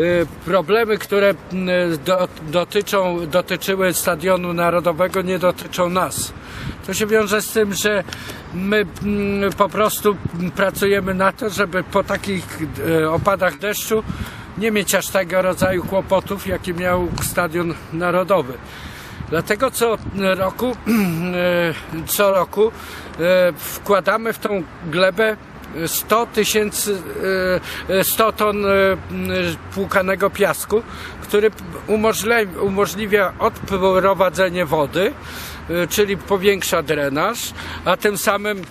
y, problemy, które y, do, dotyczą, dotyczyły Stadionu Narodowego nie dotyczą nas. To się wiąże z tym, że my mm, po prostu pracujemy na to, żeby po takich y, opadach deszczu nie mieć aż tego rodzaju kłopotów, jakie miał Stadion Narodowy. Dlatego co roku, co roku wkładamy w tą glebę 100 tysięcy, e, e, 100 ton e, płukanego piasku, który umożliwia, odprowadzenie wody, e, czyli powiększa drenaż, a tym samym e,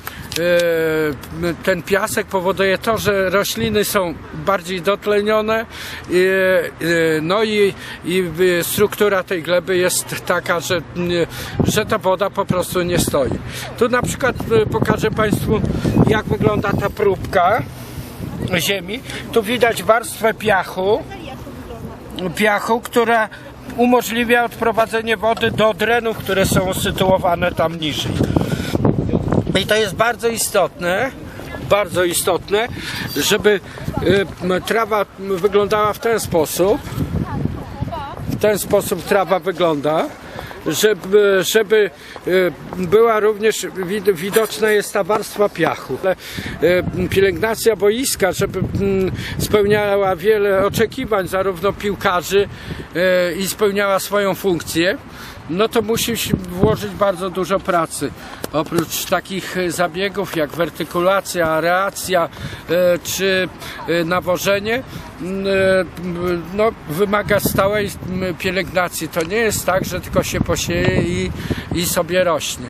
ten piasek powoduje to, że rośliny są bardziej dotlenione, e, e, no i, i e, struktura tej gleby jest taka, że, że ta woda po prostu nie stoi. Tu na przykład e, pokażę Państwu, jak wygląda ta próbka ziemi. Tu widać warstwę piachu, piachu, która umożliwia odprowadzenie wody do drenów, które są usytuowane tam niżej. I to jest bardzo istotne, bardzo istotne, żeby trawa wyglądała w ten sposób. W ten sposób trawa wygląda. Żeby, żeby y, była również wid- widoczna jest ta warstwa piachu. Y, Pielęgnacja boiska, żeby mm, spełniała wiele oczekiwań zarówno piłkarzy y, i spełniała swoją funkcję, no to musi się włożyć bardzo dużo pracy. Oprócz takich e, zabiegów jak wertykulacja, areacja e, czy e, nawożenie, m, e, m, no, wymaga stałej m, pielęgnacji. To nie jest tak, że tylko się posieje i, i sobie rośnie.